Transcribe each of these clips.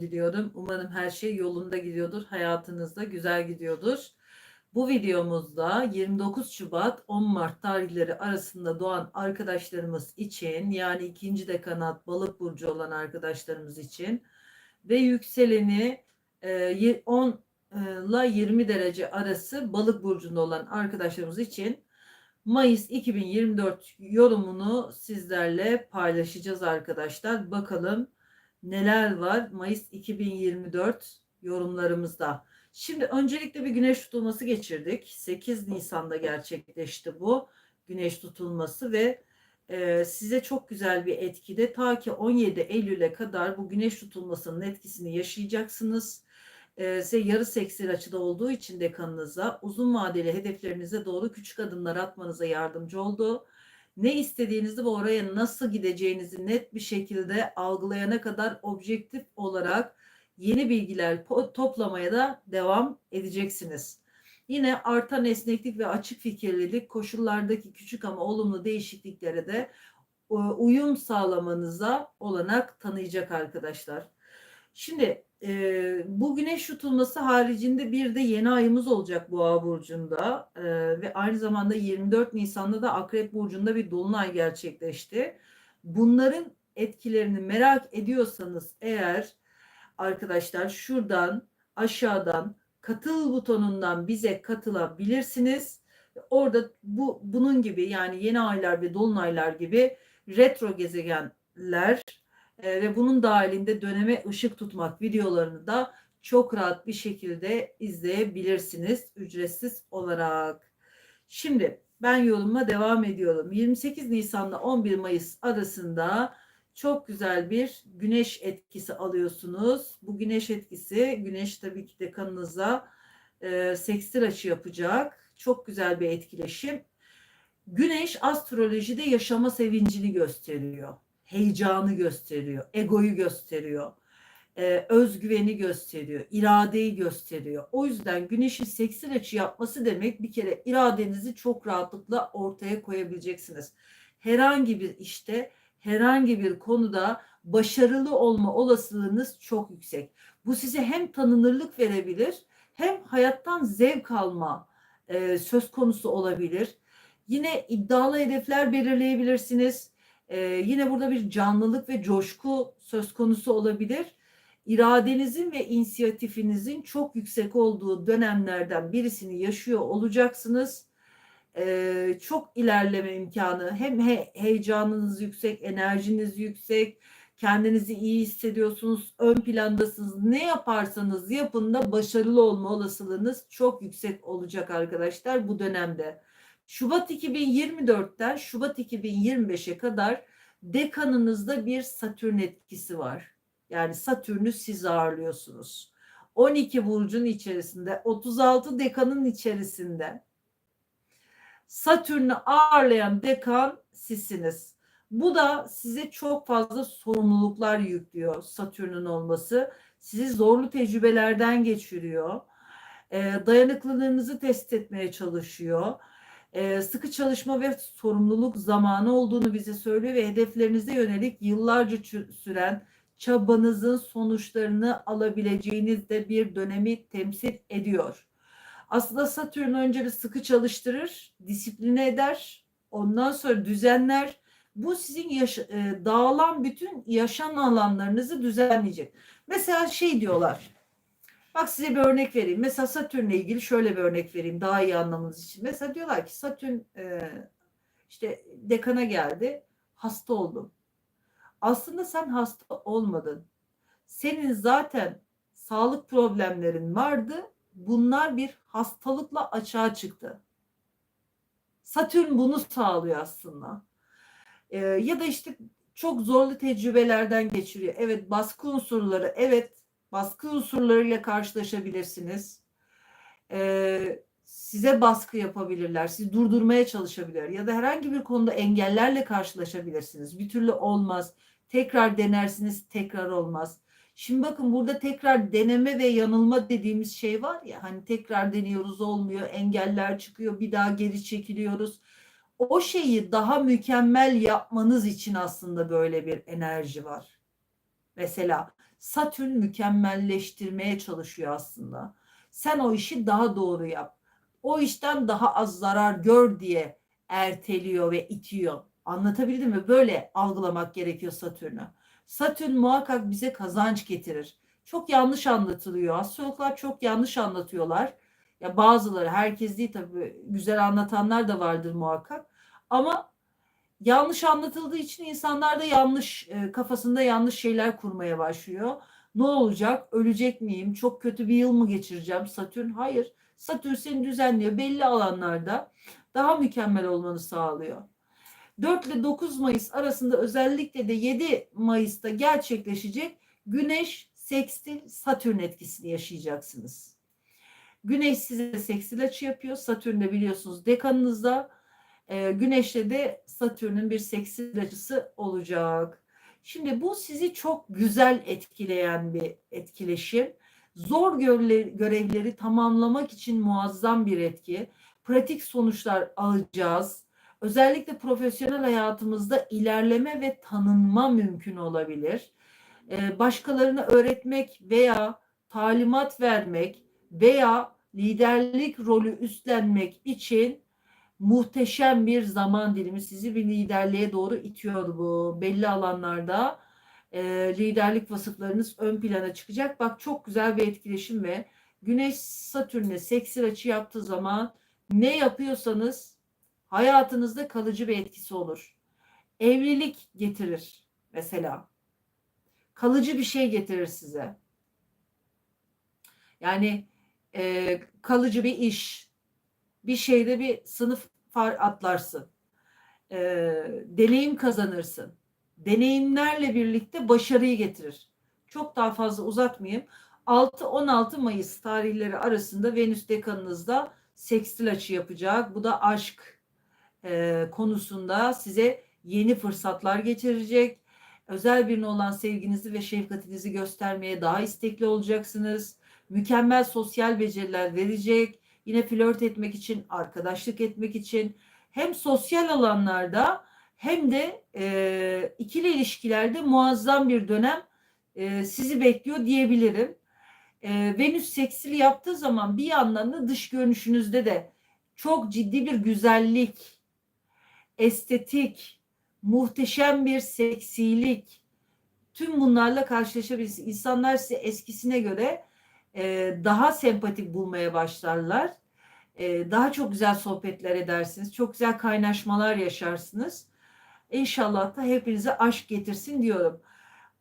diliyorum. Umarım her şey yolunda gidiyordur. Hayatınızda güzel gidiyordur. Bu videomuzda 29 Şubat 10 Mart tarihleri arasında doğan arkadaşlarımız için yani ikinci dekanat balık burcu olan arkadaşlarımız için ve yükseleni e, 10 ile 20 derece arası balık burcunda olan arkadaşlarımız için Mayıs 2024 yorumunu sizlerle paylaşacağız arkadaşlar. Bakalım neler var Mayıs 2024 yorumlarımızda. Şimdi öncelikle bir güneş tutulması geçirdik. 8 Nisan'da gerçekleşti bu güneş tutulması ve e, size çok güzel bir etkide ta ki 17 Eylül'e kadar bu güneş tutulmasının etkisini yaşayacaksınız. E, size yarı seksir açıda olduğu için dekanınıza uzun vadeli hedeflerinize doğru küçük adımlar atmanıza yardımcı oldu ne istediğinizi ve oraya nasıl gideceğinizi net bir şekilde algılayana kadar objektif olarak yeni bilgiler toplamaya da devam edeceksiniz. Yine artan esneklik ve açık fikirlilik koşullardaki küçük ama olumlu değişikliklere de e, uyum sağlamanıza olanak tanıyacak arkadaşlar. Şimdi e, bu güneş tutulması haricinde bir de yeni ayımız olacak Boğa burcunda e, ve aynı zamanda 24 Nisan'da da Akrep burcunda bir dolunay gerçekleşti. Bunların etkilerini merak ediyorsanız eğer arkadaşlar şuradan aşağıdan katıl butonundan bize katılabilirsiniz. Orada bu bunun gibi yani yeni aylar ve dolunaylar gibi retro gezegenler e, ve bunun dahilinde döneme ışık tutmak videolarını da çok rahat bir şekilde izleyebilirsiniz ücretsiz olarak. Şimdi ben yoluma devam ediyorum. 28 Nisan'la 11 Mayıs arasında çok güzel bir güneş etkisi alıyorsunuz. Bu güneş etkisi, güneş tabii ki de kanınıza e, sekstil açı yapacak. Çok güzel bir etkileşim. Güneş astrolojide yaşama sevincini gösteriyor heyecanı gösteriyor, egoyu gösteriyor, e, özgüveni gösteriyor, iradeyi gösteriyor. O yüzden güneşin seksil açı yapması demek bir kere iradenizi çok rahatlıkla ortaya koyabileceksiniz. Herhangi bir işte, herhangi bir konuda başarılı olma olasılığınız çok yüksek. Bu size hem tanınırlık verebilir hem hayattan zevk alma e, söz konusu olabilir. Yine iddialı hedefler belirleyebilirsiniz ee, yine burada bir canlılık ve coşku söz konusu olabilir. İradenizin ve inisiyatifinizin çok yüksek olduğu dönemlerden birisini yaşıyor olacaksınız. Ee, çok ilerleme imkanı hem he, heyecanınız yüksek, enerjiniz yüksek, kendinizi iyi hissediyorsunuz, ön plandasınız. Ne yaparsanız yapın da başarılı olma olasılığınız çok yüksek olacak arkadaşlar bu dönemde. Şubat 2024'ten Şubat 2025'e kadar dekanınızda bir Satürn etkisi var. Yani Satürn'ü siz ağırlıyorsunuz. 12 burcun içerisinde 36 dekanın içerisinde Satürn'ü ağırlayan dekan sizsiniz. Bu da size çok fazla sorumluluklar yüklüyor Satürn'ün olması. Sizi zorlu tecrübelerden geçiriyor. dayanıklılığınızı test etmeye çalışıyor e, sıkı çalışma ve sorumluluk zamanı olduğunu bize söylüyor ve hedeflerinize yönelik yıllarca süren çabanızın sonuçlarını alabileceğiniz de bir dönemi temsil ediyor. Aslında Satürn önce bir sıkı çalıştırır, disipline eder, ondan sonra düzenler. Bu sizin yaş- e, dağılan bütün yaşam alanlarınızı düzenleyecek. Mesela şey diyorlar, Bak size bir örnek vereyim. Mesela Satürn'le ilgili şöyle bir örnek vereyim daha iyi anlamanız için. Mesela diyorlar ki Satürn e, işte dekana geldi, hasta oldum. Aslında sen hasta olmadın. Senin zaten sağlık problemlerin vardı. Bunlar bir hastalıkla açığa çıktı. Satürn bunu sağlıyor aslında. Ee, ya da işte çok zorlu tecrübelerden geçiriyor. Evet baskı unsurları, evet baskı unsurlarıyla karşılaşabilirsiniz. Ee, size baskı yapabilirler, sizi durdurmaya çalışabilir ya da herhangi bir konuda engellerle karşılaşabilirsiniz. Bir türlü olmaz. Tekrar denersiniz, tekrar olmaz. Şimdi bakın burada tekrar deneme ve yanılma dediğimiz şey var ya hani tekrar deniyoruz olmuyor, engeller çıkıyor, bir daha geri çekiliyoruz. O şeyi daha mükemmel yapmanız için aslında böyle bir enerji var. Mesela Satürn mükemmelleştirmeye çalışıyor aslında. Sen o işi daha doğru yap. O işten daha az zarar gör diye erteliyor ve itiyor. Anlatabildim mi? Böyle algılamak gerekiyor Satürn'ü. Satürn muhakkak bize kazanç getirir. Çok yanlış anlatılıyor. Astrologlar çok yanlış anlatıyorlar. Ya bazıları, herkes değil tabii. Güzel anlatanlar da vardır muhakkak. Ama yanlış anlatıldığı için insanlar da yanlış e, kafasında yanlış şeyler kurmaya başlıyor. Ne olacak? Ölecek miyim? Çok kötü bir yıl mı geçireceğim? Satürn hayır. Satürn seni düzenliyor. Belli alanlarda daha mükemmel olmanı sağlıyor. 4 ile 9 Mayıs arasında özellikle de 7 Mayıs'ta gerçekleşecek Güneş sekstil Satürn etkisini yaşayacaksınız. Güneş size sekstil açı yapıyor. Satürn de biliyorsunuz dekanınızda. E, Güneş'le de Satürn'ün bir sekstil açısı olacak. Şimdi bu sizi çok güzel etkileyen bir etkileşim. Zor görevleri tamamlamak için muazzam bir etki. Pratik sonuçlar alacağız. Özellikle profesyonel hayatımızda ilerleme ve tanınma mümkün olabilir. Ee, başkalarına öğretmek veya talimat vermek veya liderlik rolü üstlenmek için muhteşem bir zaman dilimi sizi bir liderliğe doğru itiyor bu. Belli alanlarda e, liderlik vasıflarınız ön plana çıkacak. Bak çok güzel bir etkileşim ve Güneş Satürn'e seksir açı yaptığı zaman ne yapıyorsanız hayatınızda kalıcı bir etkisi olur. Evlilik getirir mesela. Kalıcı bir şey getirir size. Yani e, kalıcı bir iş, bir şeyde bir sınıf atlarsın. E, deneyim kazanırsın. Deneyimlerle birlikte başarıyı getirir. Çok daha fazla uzatmayayım. 6-16 Mayıs tarihleri arasında Venüs dekanınızda sekstil açı yapacak. Bu da aşk e, konusunda size yeni fırsatlar getirecek. Özel birine olan sevginizi ve şefkatinizi göstermeye daha istekli olacaksınız. Mükemmel sosyal beceriler verecek. Yine flört etmek için, arkadaşlık etmek için hem sosyal alanlarda hem de e, ikili ilişkilerde muazzam bir dönem e, sizi bekliyor diyebilirim. E, Venüs seksili yaptığı zaman bir yandan da dış görünüşünüzde de çok ciddi bir güzellik, estetik, muhteşem bir seksilik, tüm bunlarla karşılaşabilirsiniz. İnsanlar size eskisine göre e, daha sempatik bulmaya başlarlar. E, daha çok güzel sohbetler edersiniz. Çok güzel kaynaşmalar yaşarsınız. İnşallah da hepinize aşk getirsin diyorum.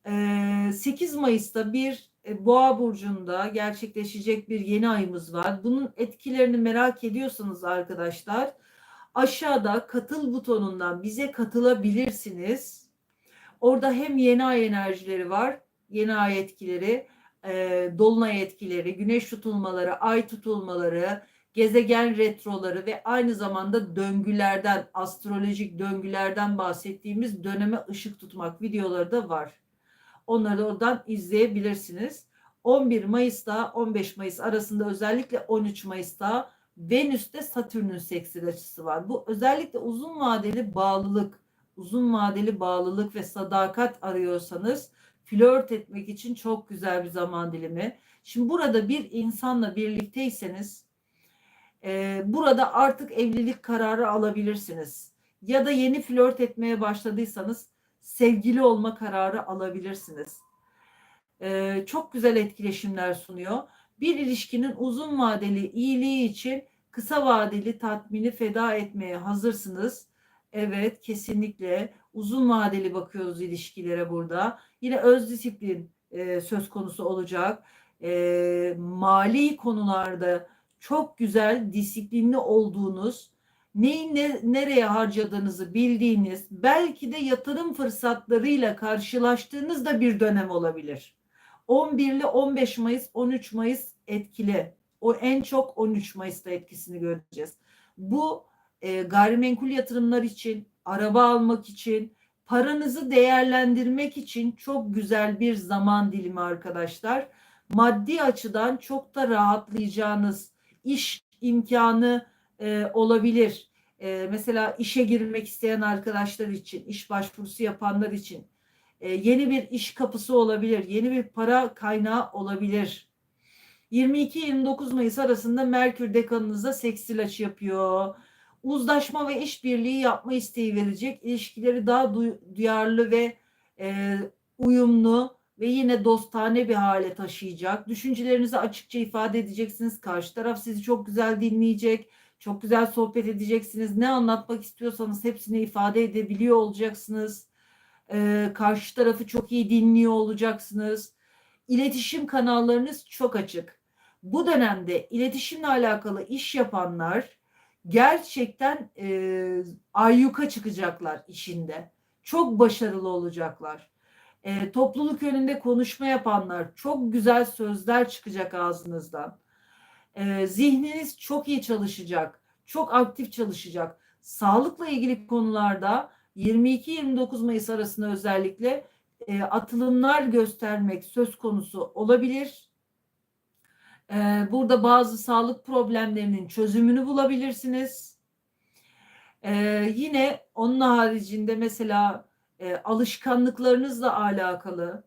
E, 8 Mayıs'ta bir e, Boğa burcunda gerçekleşecek bir yeni ayımız var. Bunun etkilerini merak ediyorsanız arkadaşlar aşağıda katıl butonundan bize katılabilirsiniz. Orada hem yeni ay enerjileri var, yeni ay etkileri, e, dolunay etkileri, güneş tutulmaları, ay tutulmaları, gezegen retroları ve aynı zamanda döngülerden, astrolojik döngülerden bahsettiğimiz döneme ışık tutmak videoları da var. Onları da oradan izleyebilirsiniz. 11 Mayıs'ta 15 Mayıs arasında özellikle 13 Mayıs'ta Venüs'te Satürn'ün seksil açısı var. Bu özellikle uzun vadeli bağlılık, uzun vadeli bağlılık ve sadakat arıyorsanız flört etmek için çok güzel bir zaman dilimi. Şimdi burada bir insanla birlikteyseniz e, burada artık evlilik kararı alabilirsiniz. Ya da yeni flört etmeye başladıysanız sevgili olma kararı alabilirsiniz. E, çok güzel etkileşimler sunuyor. Bir ilişkinin uzun vadeli iyiliği için kısa vadeli tatmini feda etmeye hazırsınız. Evet kesinlikle uzun vadeli bakıyoruz ilişkilere burada. Yine öz disiplin e, söz konusu olacak. E, mali konularda çok güzel disiplinli olduğunuz, neyi ne, nereye harcadığınızı bildiğiniz, belki de yatırım fırsatlarıyla karşılaştığınız da bir dönem olabilir. 11 ile 15 Mayıs, 13 Mayıs etkili. O en çok 13 Mayıs'ta etkisini göreceğiz. Bu e, gayrimenkul yatırımlar için, araba almak için, paranızı değerlendirmek için çok güzel bir zaman dilimi arkadaşlar. Maddi açıdan çok da rahatlayacağınız iş imkanı e, olabilir. E, mesela işe girmek isteyen arkadaşlar için, iş başvurusu yapanlar için E, yeni bir iş kapısı olabilir. Yeni bir para kaynağı olabilir. 22-29 Mayıs arasında Merkür dekanınızda sekstil açı yapıyor. Uzlaşma ve işbirliği yapma isteği verecek. İlişkileri daha duy- duyarlı ve e, uyumlu ve yine dostane bir hale taşıyacak. Düşüncelerinizi açıkça ifade edeceksiniz. Karşı taraf sizi çok güzel dinleyecek. Çok güzel sohbet edeceksiniz. Ne anlatmak istiyorsanız hepsini ifade edebiliyor olacaksınız. Ee, karşı tarafı çok iyi dinliyor olacaksınız. İletişim kanallarınız çok açık. Bu dönemde iletişimle alakalı iş yapanlar gerçekten e, ayyuka çıkacaklar işinde. Çok başarılı olacaklar. E, topluluk önünde konuşma yapanlar çok güzel sözler çıkacak ağzınızdan. E, zihniniz çok iyi çalışacak. Çok aktif çalışacak. Sağlıkla ilgili konularda 22-29 Mayıs arasında özellikle e, atılımlar göstermek söz konusu olabilir. E, burada bazı sağlık problemlerinin çözümünü bulabilirsiniz. E, yine onun haricinde mesela e, alışkanlıklarınızla alakalı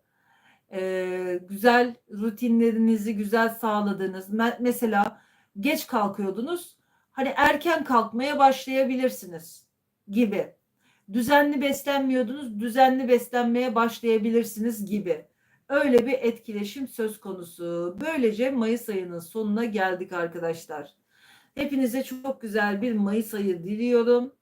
e, güzel rutinlerinizi güzel sağladığınız me- mesela geç kalkıyordunuz hani erken kalkmaya başlayabilirsiniz gibi. Düzenli beslenmiyordunuz düzenli beslenmeye başlayabilirsiniz gibi. Öyle bir etkileşim söz konusu. Böylece Mayıs ayının sonuna geldik arkadaşlar. Hepinize çok güzel bir Mayıs ayı diliyorum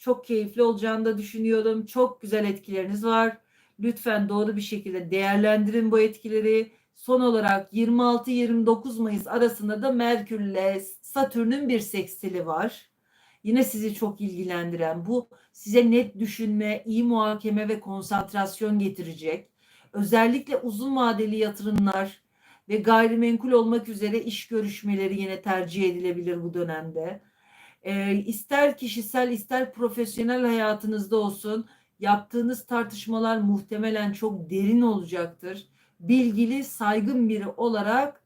çok keyifli olacağını da düşünüyorum. Çok güzel etkileriniz var. Lütfen doğru bir şekilde değerlendirin bu etkileri. Son olarak 26-29 Mayıs arasında da Merkür ile Satürn'ün bir sekstili var. Yine sizi çok ilgilendiren bu size net düşünme, iyi muhakeme ve konsantrasyon getirecek. Özellikle uzun vadeli yatırımlar ve gayrimenkul olmak üzere iş görüşmeleri yine tercih edilebilir bu dönemde e, ister kişisel ister profesyonel hayatınızda olsun yaptığınız tartışmalar muhtemelen çok derin olacaktır. Bilgili, saygın biri olarak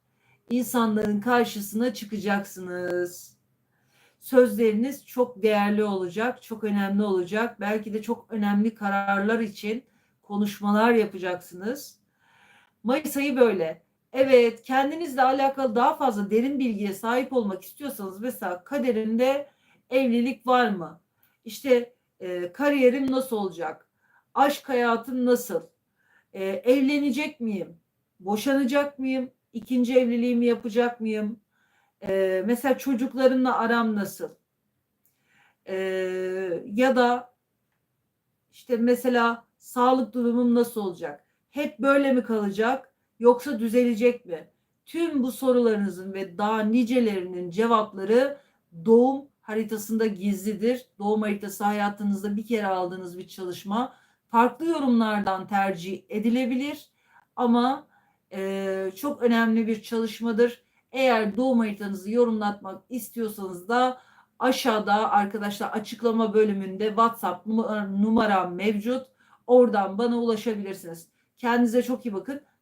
insanların karşısına çıkacaksınız. Sözleriniz çok değerli olacak, çok önemli olacak. Belki de çok önemli kararlar için konuşmalar yapacaksınız. Mayıs ayı böyle. Evet, kendinizle alakalı daha fazla derin bilgiye sahip olmak istiyorsanız mesela kaderimde evlilik var mı? İşte e, kariyerim nasıl olacak? Aşk hayatım nasıl? E, evlenecek miyim? Boşanacak mıyım? İkinci evliliğimi yapacak mıyım? E, mesela çocuklarımla aram nasıl? E, ya da işte mesela sağlık durumum nasıl olacak? Hep böyle mi kalacak? Yoksa düzelecek mi? Tüm bu sorularınızın ve daha nicelerinin cevapları doğum haritasında gizlidir. Doğum haritası hayatınızda bir kere aldığınız bir çalışma. Farklı yorumlardan tercih edilebilir ama e, çok önemli bir çalışmadır. Eğer doğum haritanızı yorumlatmak istiyorsanız da aşağıda arkadaşlar açıklama bölümünde WhatsApp numaram mevcut. Oradan bana ulaşabilirsiniz. Kendinize çok iyi bakın.